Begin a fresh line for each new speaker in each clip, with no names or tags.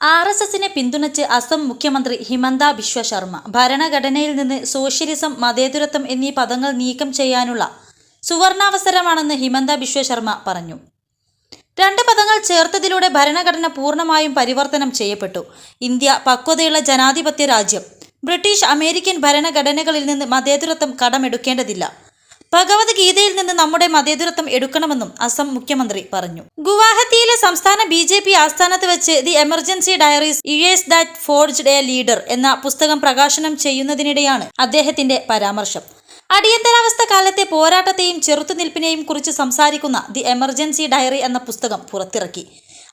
R S എസിനെ പിന്തുണച്ച് അസം മുഖ്യമന്ത്രി ഹിമന്ത ബിശ്വ ശർമ്മ ഭരണഘടനയിൽ നിന്ന് സോഷ്യലിസം മതേതരത്വം എന്നീ പദങ്ങൾ നീക്കം ചെയ്യാനുള്ള സുവർണാവസരമാണെന്ന് ഹിമന്ത ബിശ്വ ശർമ്മ പറഞ്ഞു. രണ്ട് പദങ്ങൾ ചേർത്തതിലൂടെ ഭരണഘടന പൂർണമായും പരിവർത്തനം ചെയ്യപ്പെട്ടു. ഇന്ത്യ പക്വതയുള്ള ജനാധിപത്യ രാജ്യം. ബ്രിട്ടീഷ് അമേരിക്കൻ ഭരണഘടനകളിൽ നിന്ന് മതേതരത്വം കടമെടുക്കേണ്ടതില്ല. ഭഗവത്ഗീതയിൽ നിന്ന് നമ്മുടെ മതേതരത്വം എടുക്കണമെന്നും അസം മുഖ്യമന്ത്രി പറഞ്ഞു. ഗുവാഹത്തിയിലെ സംസ്ഥാന ബി ജെ പി ആസ്ഥാനത്ത് വെച്ച് the emergency diaries years that forged a leader എന്ന പുസ്തകം പ്രകാശനം ചെയ്യുന്നതിനിടെയാണ് അദ്ദേഹത്തിന്റെ പരാമർശം. അടിയന്തരാവസ്ഥ കാലത്തെ പോരാട്ടത്തെയും ചെറുത്തുനിൽപ്പിനെയും കുറിച്ച് സംസാരിക്കുന്ന ദി എമർജൻസി ഡയറി എന്ന പുസ്തകം പുറത്തിറക്കി.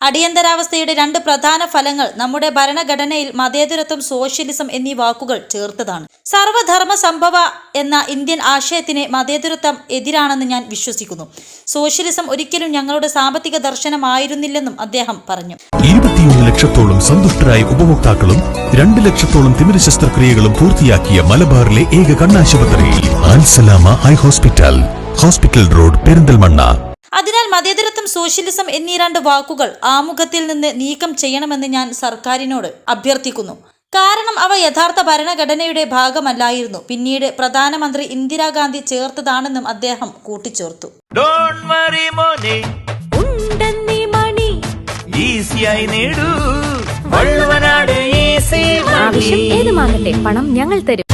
അടിയന്തരാവസ്ഥയുടെ രണ്ട് പ്രധാന ഫലങ്ങൾ നമ്മുടെ ഭരണഘടനയിൽ മതേതരത്വം സോഷ്യലിസം എന്നീ വാക്കുകൾ ചേർത്തതാണ്. സർവധർമ്മ സംഭവ എന്ന ഇന്ത്യൻ ആശയത്തിന് മതേതരത്വം എതിരാണെന്ന് ഞാൻ വിശ്വസിക്കുന്നു. സോഷ്യലിസം ഒരിക്കലും ഞങ്ങളുടെ സാമ്പത്തിക ദർശനമായിരുന്നില്ലെന്നും അദ്ദേഹം പറഞ്ഞു.
ഇരുപത്തിയൊന്ന് ലക്ഷത്തോളം സന്തുഷ്ടരായ ഉപഭോക്താക്കളും രണ്ട് ലക്ഷത്തോളം തിമിര ശസ്ത്രക്രിയകളും പൂർത്തിയാക്കിയ മലബാറിലെ ഏക കണ്ണാശുപത്രി eye hospital hospital road Perinthalmanna.
മതേതരത്വം സോഷ്യലിസം എന്നീ രണ്ട് വാക്കുകൾ ആമുഖത്തിൽ നിന്ന് നീക്കം ചെയ്യണമെന്ന് ഞാൻ സർക്കാരിനോട് അഭ്യർത്ഥിക്കുന്നു. കാരണം അവ യഥാർത്ഥ ഭരണഘടനയുടെ ഭാഗമല്ലായിരുന്നു. പിന്നീട് പ്രധാനമന്ത്രി ഇന്ദിരാഗാന്ധി ചേർത്തതാണെന്നും അദ്ദേഹം കൂട്ടിച്ചേർത്തു.
ഡോണ്ട് വറി മോനെ.
ഉണ്ടെന്നീ മണി.
ഈസിയായി നേടൂ. വള്ളുവനാട് ഈസി
ആവശ്യം ഏതുമാകട്ടെ പണം ഞങ്ങൾ തരും.